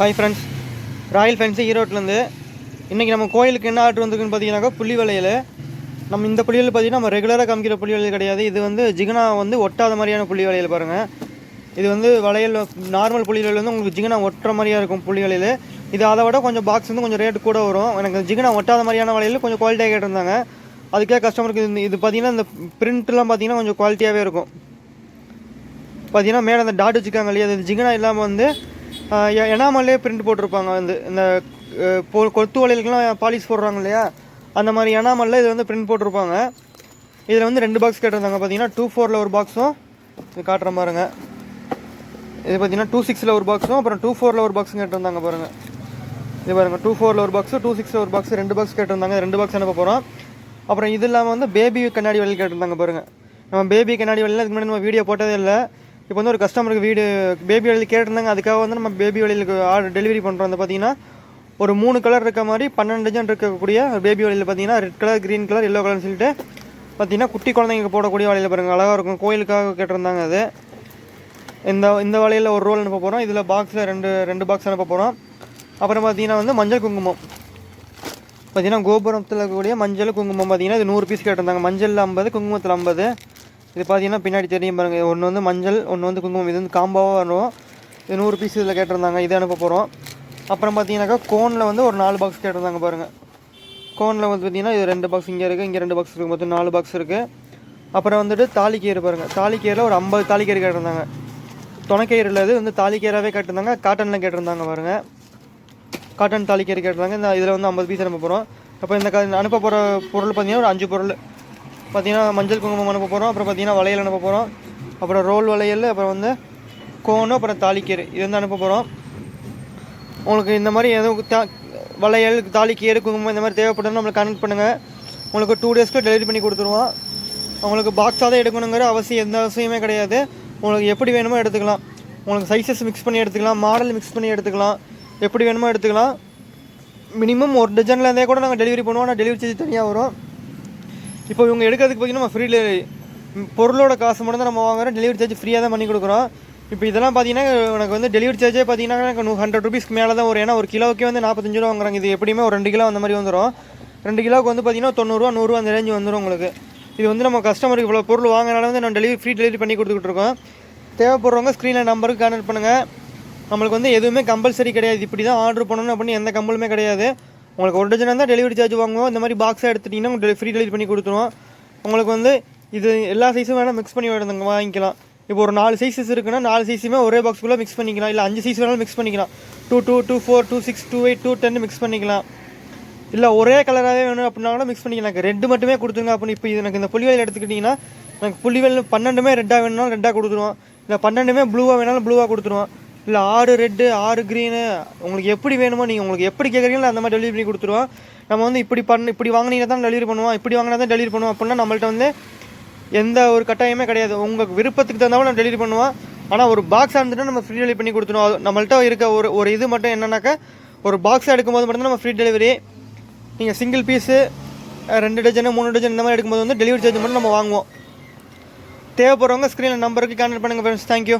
Hi friends royal fans ஈரோட்லேருந்து இன்றைக்கி நம்ம கோயிலுக்கு என்ன ஆர்டர் வந்துருக்குன்னு பார்த்தீங்கன்னாக்கா புள்ளி வளையல். நம்ம இந்த புள்ளி பார்த்தீங்கன்னா நம்ம ரெகுலராக காமிக்கிற புள்ளி வளையல் கிடையாது. இது வந்து ஜிகனா வந்து ஒட்டாத மாதிரியான புள்ளி வளையல் பாருங்கள் இது வந்து வளையல் நார்மல் புள்ளி வளையல் வந்து உங்களுக்கு ஜிகனா ஒட்டுற மாதிரியாக இருக்கும் புள்ளி வளையல். இது அதை விட கொஞ்சம் பாக்ஸ் வந்து கொஞ்சம் ரேட்டு கூட வரும். எனக்கு ஜிகனா ஒட்டாத மாதிரியான வளையல் கொஞ்சம் குவாலிட்டியாக கேட்டிருந்தாங்க. அதுக்கே கஸ்டமருக்கு இது இது பார்த்தீங்கன்னா இந்த பிரிண்ட்லாம் பார்த்தீங்கன்னா கொஞ்சம் குவாலிட்டியாகவே இருக்கும். பார்த்தீங்கன்னா மேலே அந்த டாட் வச்சுருக்காங்க இல்லையா? அது ஜிகனா இல்லாமல் வந்து எனாமல்லே பிரிண்ட் போட்டிருப்பாங்க வந்து. இந்த அஹ், கொத்து வளையலுக்குலாம் பாலிஷ் போடுறாங்க இல்லையா? அந்த மாதிரி எனாமல்ல இது வந்து பிரிண்ட் போட்டிருப்பாங்க. இதில் வந்து ரெண்டு பாக்ஸ் கேட்டிருந்தாங்க. பார்த்தீங்கன்னா டூ ஃபோரில் ஒரு பாக்ஸும் இது காட்டுற பாருங்க. இது பார்த்தீங்கன்னா டூ சிக்ஸில் ஒரு பாக்ஸும் அப்புறம் டூ ஃபோரில் ஒரு பாக்ஸும் கேட்டிருந்தாங்க பாருங்கள் இது பாருங்க டூ ஃபோரில் ஒரு பாக்ஸு டூ சிக்ஸில் ஒரு பாக்ஸ் ரெண்டு பாக்ஸ் கேட்டிருந்தாங்க. ரெண்டு பாக்ஸ் அனுப்ப போகிறோம் அப்புறம் இது இல்லாமல் வந்து பேபி கண்ணாடி வலையில் கேட்டிருந்தாங்க பாருங்க. நம்ம பேபி கண்ணாடி வலையில் இதுக்கு முன்னாடி நம்ம வீடியோ போட்டதே இல்லை. இப்போ வந்து ஒரு கஸ்டமருக்கு வீடு பேபி வழியில் கேட்டிருந்தாங்க அதுக்காக வந்து நம்ம பேபி வழியில் ஆர்டர் டெலிவரி பண்ணுறோம் வந்து பார்த்தீங்கன்னா ஒரு மூணு கலர் இருக்க மாதிரி பன்னெண்டு டஜன் இருக்கக்கூடிய பேபி வழியில் பார்த்தீங்கன்னா red colour green colour yellow கலர்னு சொல்லிட்டு பார்த்தீங்கன்னா குட்டி குழந்தைங்க போடக்கூடிய வழியில் பாருங்கள் அழகாக இருக்கும். கோயிலுக்காக கேட்டிருந்தாங்க அது. இந்த இந்த வலையில் ஒரு ரோல் அனுப்ப போகிறோம் இதில் பாக்ஸில் ரெண்டு ரெண்டு பாக்ஸ் அனுப்ப போகிறோம் அப்புறம் பார்த்தீங்கன்னா வந்து மஞ்சள் குங்குமம். பார்த்தீங்கன்னா கோபுரத்தில் இருக்கக்கூடிய மஞ்சள் குங்குமம் பார்த்தீங்கன்னா இது நூறு பீஸ் கேட்டிருந்தாங்க. மஞ்சளில் ஐம்பது குங்குமத்தில் ஐம்பது. இது பார்த்தீங்கன்னா பின்னாடி தெரியும் பாருங்கள் ஒன்று வந்து மஞ்சள் ஒன்று வந்து குங்குமம். இது வந்து காம்பாவாக வரும். இது நூறு பீஸ் இதில் கேட்டிருந்தாங்க. இது அனுப்ப போகிறோம் அப்புறம் பார்த்தீங்கன்னாக்கா கோனில் வந்து ஒரு நாலு பாக்ஸ் கேட்டிருந்தாங்க பாருங்கள் கோனில் வந்து பார்த்தீங்கன்னா இது ரெண்டு பாக்ஸ் இங்கே இருக்குது இங்கே ரெண்டு பாக்ஸ் இருக்குது மொத்தம் நாலு பாக்ஸ் இருக்குது அப்புறம் வந்துட்டு தாலிக்கீரை பாருங்கள் தாலிக்கீரில் ஒரு ஐம்பது தாலிக்கீரை கேட்டிருந்தாங்க. துணைக்கயிறு இல்லை இது வந்து தாலிக்கீராகவே கேட்டிருந்தாங்க. காட்டனில் கேட்டிருந்தாங்க பாருங்கள் காட்டன் தாலிக்கீரை கேட்டிருந்தாங்க. இந்த இதில் வந்து ஐம்பது பீஸ் அனுப்ப போகிறோம் அப்போ இந்த க- அனுப்ப போகிற பொருள் பார்த்தீங்கன்னா ஒரு அஞ்சு பொருள். பார்த்தீங்கன்னா மஞ்சள் குங்குமம் அனுப்ப போகிறோம் அப்புறம் பார்த்தீங்கன்னா வளையல் அனுப்ப போகிறோம் அப்புறம் ரோல் வளையல் அப்புறம் வந்து கோனு அப்புறம் தாலிக்கீர் இது வந்து அனுப்ப போகிறோம் உங்களுக்கு இந்த மாதிரி எதுவும் தா வளையல் தாலிக்கீர் குங்குமம் இந்த மாதிரி தேவைப்படுதுன்னு நம்மளுக்கு கனெக்ட் பண்ணுங்கள் உங்களுக்கு டூ டேஸ்க்கு டெலிவரி பண்ணி கொடுத்துருவோம். உங்களுக்கு பாக்ஸாக தான் எடுக்கணுங்கிற அவசியம் எந்த அவசியமே கிடையாது. உங்களுக்கு எப்படி வேணுமோ எடுத்துக்கலாம். உங்களுக்கு சைஸஸ் மிக்ஸ் பண்ணி எடுத்துக்கலாம் மாடல் மிக்ஸ் பண்ணி எடுத்துக்கலாம். எப்படி வேணுமோ எடுத்துக்கலாம். மினிமம் ஒரு டஜன்லேருந்தே கூட நாங்கள் டெலிவரி பண்ணுவோம். ஆனால் டெலிவரி சார்ஜ் தனியாக வரும். இப்போ இவங்க எடுக்கிறதுக்கு பார்த்தீங்கன்னா நம்ம ஃப்ரீ பொருளோட காசு மட்டும் தான் நம்ம வாங்குறோம். டெலிவரி சார்ஜ் ஃப்ரீயாக தான் பண்ணி கொடுக்குறோம். இப்போ இதெல்லாம் பார்த்தீங்கன்னா எனக்கு வந்து டெலிவரி சார்ஜே பார்த்தீங்கன்னா எனக்கு ஹண்ட்ரட் ருபீஸ்க்கு மேலே தான் வரும். ஏன்னா ஒரு கிலோக்கே வந்து நாற்பத்தஞ்சு ரூபா வாங்குறாங்க. இது எப்படியுமே ஒரு ரெண்டு கிலோ அந்த மாதிரி வந்துடும் ரெண்டு கிலோவுக்கு வந்து பார்த்தீங்கன்னா தொண்ணூறுரூவா நூறுரூவா அந்த ரேஞ்சு வந்துடும் உங்களுக்கு. இது வந்து நம்ம கஸ்டமருக்கு இவ்வளோ பொருள் வாங்கினால வந்து நம்ம டெலிவரி ஃப்ரீ டெலிவரி பண்ணி கொடுத்துக்கிட்டு இருக்கோம். தேவைப்படுறவங்க ஸ்க்ரீனில் நம்பருக்கு கான்டக்ட் பண்ணுங்கள் நம்மளுக்கு வந்து எதுவுமே கம்பல்சரி கிடையாது. இப்படி தான் ஆர்டர் பண்ணணும் அப்படின்னு எந்த கம்பலுமே கிடையாது. உங்களுக்கு ஒரு டஜன் இருந்தால் டெலிவரி சார்ஜ் வாங்குவோம். இந்த மாதிரி பாக்ஸாக எடுத்துட்டிங்கன்னா ஃப்ரீ டெலிவரி பண்ணி கொடுத்துருவோம். உங்களுக்கு வந்து இது எல்லா சைஸும் வேணால் மிக்ஸ் பண்ணி வேணுங்க வாங்கிக்கலாம். இப்போ ஒரு நாலு சைஸஸ் இருக்குன்னா நாலு சைஸுமே ஒரே பாக்ஸ்க்குள்ளே மிக்ஸ் பண்ணிக்கலாம். இல்லை அஞ்சு சைஸ் வேணாலும் மிக்ஸ் பண்ணிக்கலாம். Two two two four two six two eight two ten mix பண்ணிக்கலாம். இல்லை ஒரே கலராகவே வேணும் அப்படின்னா கூட மிக்ஸ் பண்ணிக்கலாம். எனக்கு ரெட்டு மட்டுமே கொடுத்துருங்க அப்படின்னு இப்போ இது எனக்கு இந்த புள்ளிவேல் எடுத்துக்கிட்டிங்கன்னா எனக்கு புள்ளிவேல் பன்னெண்டுமே ரெட்டாக வேணும்னாலும் ரெட்டாக கொடுத்துருவோம். இல்லை பன்னெண்டுமே ப்ளூவாக வேணாலும் ப்ளூவாக கொடுத்துருவோம். இல்லை ஆறு ரெட்டு ஆறு க்ரீனு உங்களுக்கு எப்படி வேணுமோ நீங்கள் உங்களுக்கு எப்படி கேட்குறீங்களோ அந்த மாதிரி டெலிவரி பண்ணி கொடுத்துருவோம். நம்ம வந்து இப்படி பண்ண இப்படி வாங்கினீங்கன்னா தான் டெலிவரி பண்ணுவோம். இப்படி வாங்கினா தான் டெலிவரி பண்ணுவோம் அப்படின்னா நம்மள்ட்ட வந்து எந்த ஒரு கட்டாயமே கிடையாது. உங்கள் விருப்பத்துக்கு தகுந்தாலும் நம்ம டெலிவரி பண்ணுவோம். ஆனால் ஒரு பாக்ஸாக இருந்துட்டு நம்ம ஃப்ரீ டெலிவரி பண்ணி கொடுத்துருவோம். அது நம்மள்ட்ட இருக்க ஒரு ஒரு இது மட்டும் என்னன்னாக்கா ஒரு பாக்ஸாக எடுக்கும்போது மட்டும் நம்ம ஃப்ரீ டெலிவரி நீங்கள் சிங்கிள் பீஸு ரெண்டு டஜனு மூணு டஜன் இந்த மாதிரி எடுக்கும்போது வந்து டெலிவரி சார்ஜ் மட்டும் நம்ம வாங்குவோம். தேவைப்படுறவங்க ஸ்க்ரீனில் நம்பருக்கு கான்டக்ட் பண்ணுங்கள் ஃப்ரெண்ட்ஸ் தேங்க்யூ